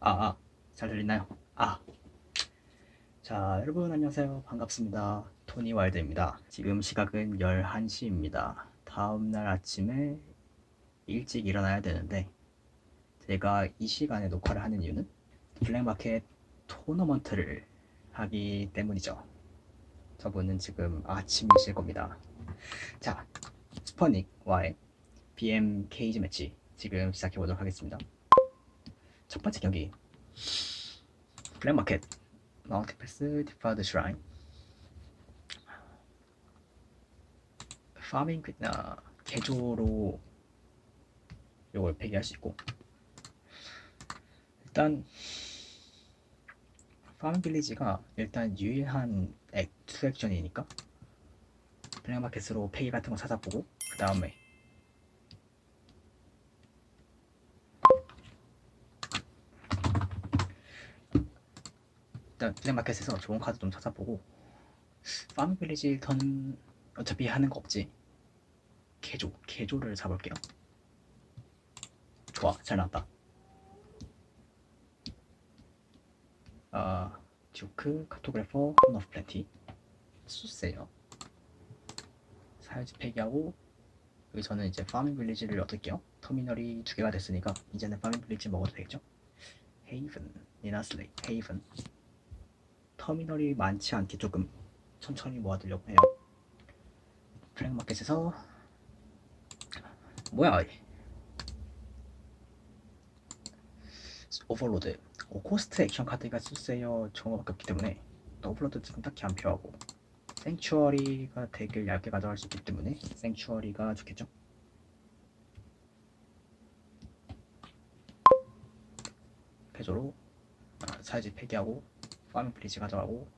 아, 아, 잘 들리나요? 아. 자, 여러분 안녕하세요. 반갑습니다. 토니 와일드입니다. 지금 시각은 11시입니다. 다음 날 아침에 일찍 일어나야 되는데 제가 이 시간에 녹화를 하는 이유는 블랙마켓 토너먼트를 하기 때문이죠. 저분은 지금 아침이실 겁니다. 자, 스퍼닉과의 BM 케이지 매치 지금 시작해 보도록 하겠습니다. 첫 번째 경기. 블랙마켓. 마운트 패스 디파드 슈라인 파밍 나 개조로 요걸 폐기할 수 있고. 일단 파밍 빌리지가 일단 유일한 액, 투 액션이니까 블랙마켓으로 폐기 같은 거 찾아보고 그 다음에 일단 블랙마켓에서 좋은 카드 좀 찾아보고 파밍 빌리지 턴 어차피 하는 거 없지? 개조 개조를 잡을게요. 좋아 잘 나왔다. 아 듀크 카토그래퍼 혼오프 플랜티. 수세요. 사유지 폐기하고 여기서는 이제 파밍 빌리지를 얻을게요. 터미널이 두 개가 됐으니까 이제는 파밍 빌리지 먹어도 되겠죠? 헤이븐 니나슬레이 헤이븐 터미널이 많지 않게 조금 천천히 모아두려고 해요. 블랙마켓에서. 뭐야? 오버로드. 오, 코스트 액션 카드가 쓸세요. 정어밖에 없기 때문에. 오버로드 지금 딱히 안 필요하고. 생츄어리가 되게 얇게 가져갈 수 있기 때문에 생츄어리가 좋겠죠? 패조로. 아, 사이즈 폐기하고 파밍 플리즈 가져가고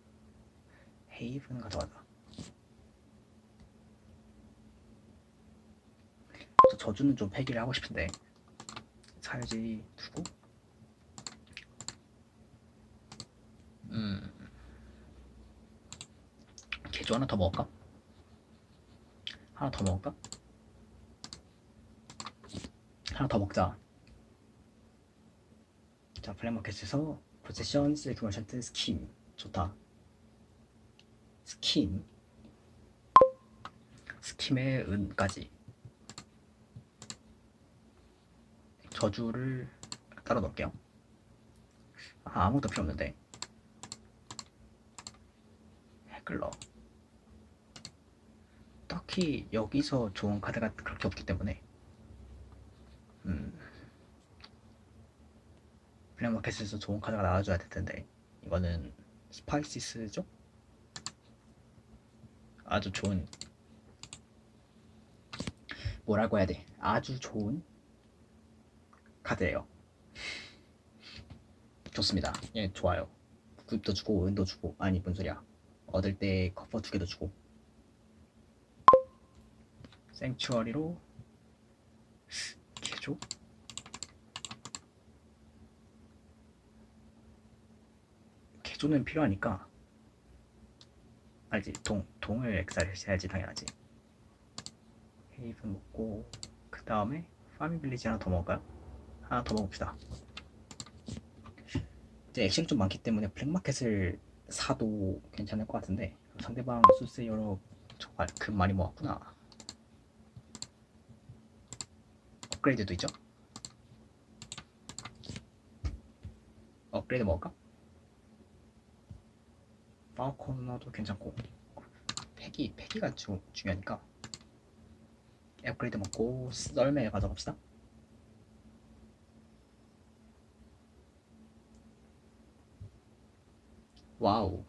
헤이븐 가져가자 저 저주는 좀 폐기를 하고 싶은데 사유지 두고 음 개조 하나 더 먹을까? 하나 더 먹을까? 하나 더 먹자 자 블랙마켓에서 포지션 셀렉트 머션트 스킨. 좋다. 스킨. 스킴의 은까지. 저주를 따로 넣을게요. 아, 아무것도 필요 없는데. 해글러. 딱히 여기서 좋은 카드가 그렇게 없기 때문에 블랙마켓에서 좋은 카드가 나와줘야 될 텐데 이거는 스파이시스죠? 아주 좋은 뭐라고 해야 돼? 아주 좋은 카드예요. 좋습니다. 예, 좋아요. 굽도 주고 은도 주고 아니 뭔 소리야? 얻을 때 커버 두 개도 주고 생츄어리로 개조 개조는 필요하니까 알지 동 동을 엑사해야지 당연하지 헤이븐 먹고 그 다음에 파밍 빌리지 하나 더 먹을까요? 하나 더 먹읍시다 이제 액션이 좀 많기 때문에 블랙마켓을 사도 괜찮을 것 같은데 상대방 수스 여러 정말 금 많이 모았구나 업그레이드도 있죠? 업그레이드 먹을까? 파워 코너도 괜찮고. 폐기, 폐기가 주, 중요하니까. 업그레이드 먹고 썰매 가져갑시다. 와우.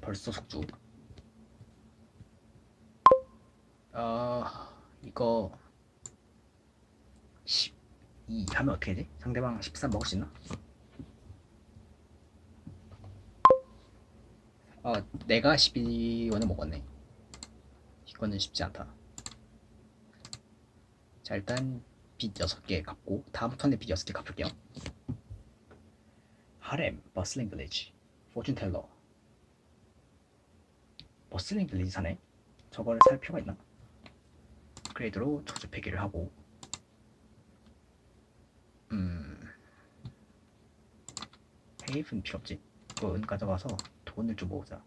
벌써 속주. 아 이거 12 하면 어떻게 되지? 상대방 13 먹을 수 있나? 어, 내가 12원을 먹었네. 이거는 쉽지 않다. 자, 일단 빚 6개 갚고 다음 턴에 빚 6개 갚을게요. 하렘, 버슬링 빌리지, 포춘 텔러. 버슬링 빌리지 사네? 저거를 살 필요가 있나? 그레이드로 저주 폐기를 하고 음... 헤이븐 필요 없지. 그거 은 가져가서 돈을 좀 모으자.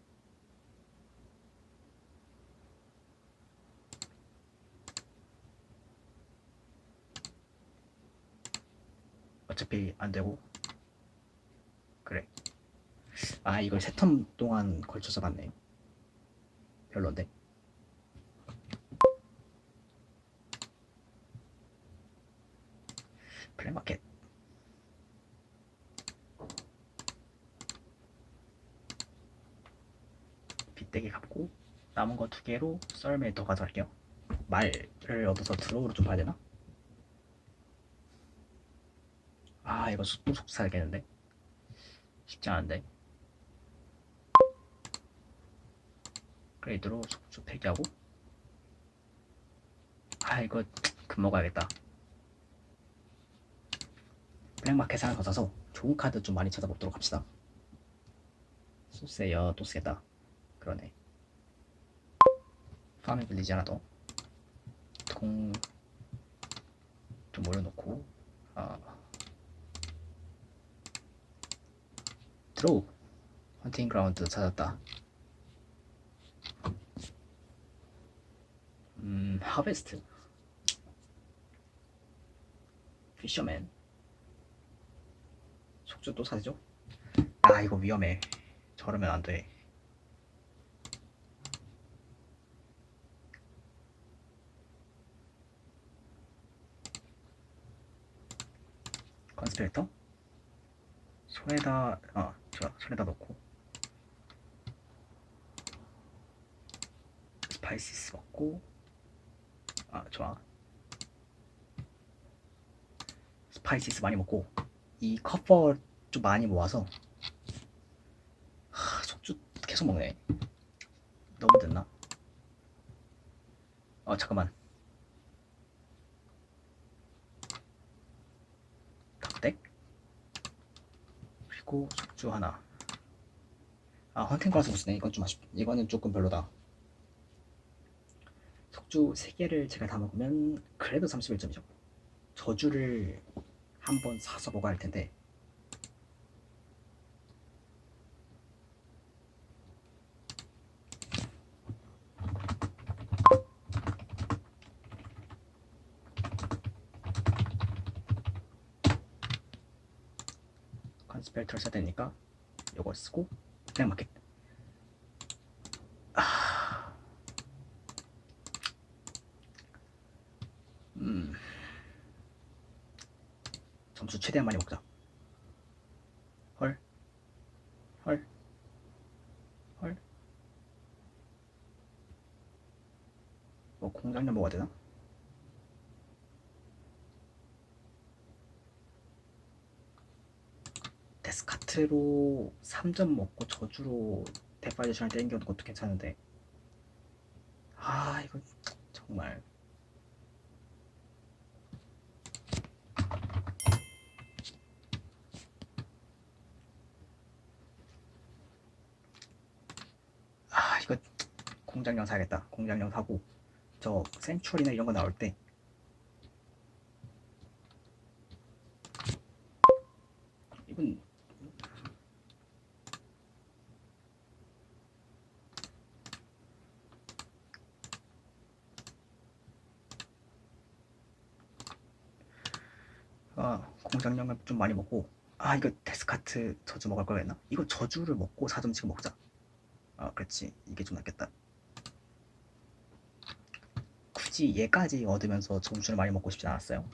어차피 안 되고 그래. 아 이걸 세 턴 동안 걸쳐서 갔네. 별론데. 플랫마켓. 빗대기 갚고 남은 거 두 개로 썰매 더 가져갈게요. 말을 얻어서 드로우로 좀 봐야 되나? 아 이거 속- 또 속수 사야겠는데? 쉽지 않은데? 그레이드로 속주 폐기하고. 아 이거 금 먹어야겠다. 블랙마켓 하나 더 사서 좋은 카드 좀 많이 찾아보도록 합시다. 소세요. 또 쓰겠다 그러네. 파밍 빌리지 하나 더통좀 올려놓고. 아. 드로우. 헌팅 그라운드 찾았다. 음 하베스트. 피셔맨. 속주 또 사죠? 아 이거 위험해. 저러면 안돼 컨스피레이터 손에다 어 좋아. 손에다 넣고. 스파이시스 먹고. 아 좋아. 스파이시스 많이 먹고. 이 커버 좀 많이 모아서. 하, 속주 계속 먹네. 너무 됐나? 어 잠깐만 그리고 속주 하나. 아 헌팅 가서 무슨네. 이건 좀 아쉽 이거는 조금 별로다. 속주 3개를 제가 다 먹으면 그래도 31점이죠. 저주를 한번 사서 먹어야 할 텐데 컨 스펠트를 써야 되니까 이걸 쓰고 블랙 마켓 아... 음... 점수 최대한 많이 먹자 헐 헐. 헐. 뭐 공장력 먹어야 되나? 데스카트로 3점 먹고 저주로 데파이저션을 땡겨오는 것도 괜찮은데. 아 이거 정말. 아 이거 공장용 사야겠다. 공장용 사고 저 센츄얼이나 이런 거 나올 때. 이건 아 공장용을 좀 많이 먹고 아 이거 데스카트 저주 먹을 걸 했나? 이거 저주를 먹고 4점 지금 먹자. 아 그렇지. 이게 좀 낫겠다. 굳이 얘까지 얻으면서 점수를 많이 먹고 싶지 않았어요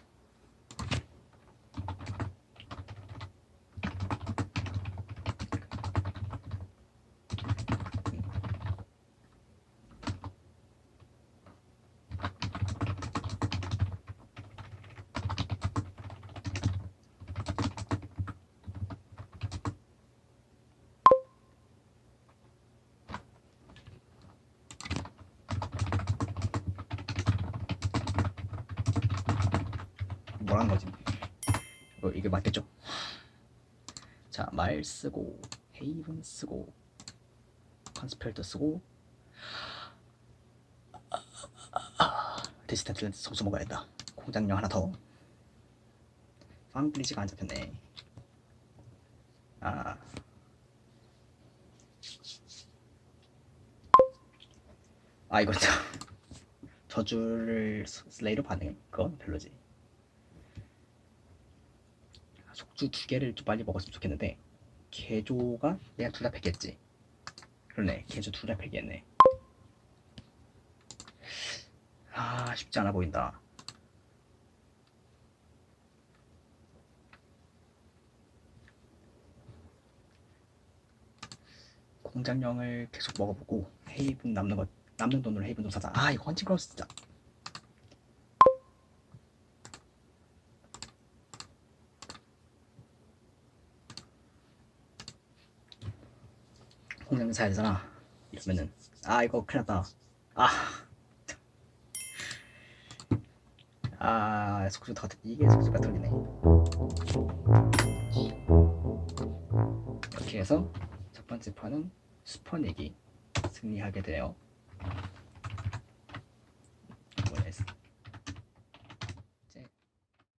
뭐라는 거지? 어, 이게 맞겠죠? 자, 말 쓰고 헤이븐 쓰고 컨스펠터 쓰고 렌스 소스 먹어야겠다. 공장용 하나 더. 팡 블리지가 안 잡혔네. 아. 아 이거 참 저주를 슬레이로 반응 그건 별로지. 속주 두 개를 좀 빨리 먹었으면 좋겠는데 개조가 내가 둘다 팩겠지. 그러네 개조 둘다 팩이었네. 아 쉽지 않아 보인다. 공장령을 계속 먹어보고 헤이븐 남는 거 남는 돈으로 헤이븐 좀 사자. 아 이거 헌팅 크로스 진짜. 사야 되잖아. 이러면은 아 이거 큰일 났다. 아. 아 속수 더 이게 속수가 틀리네. 이렇게 해서 첫 번째 판은 슈퍼내기 승리하게 돼요.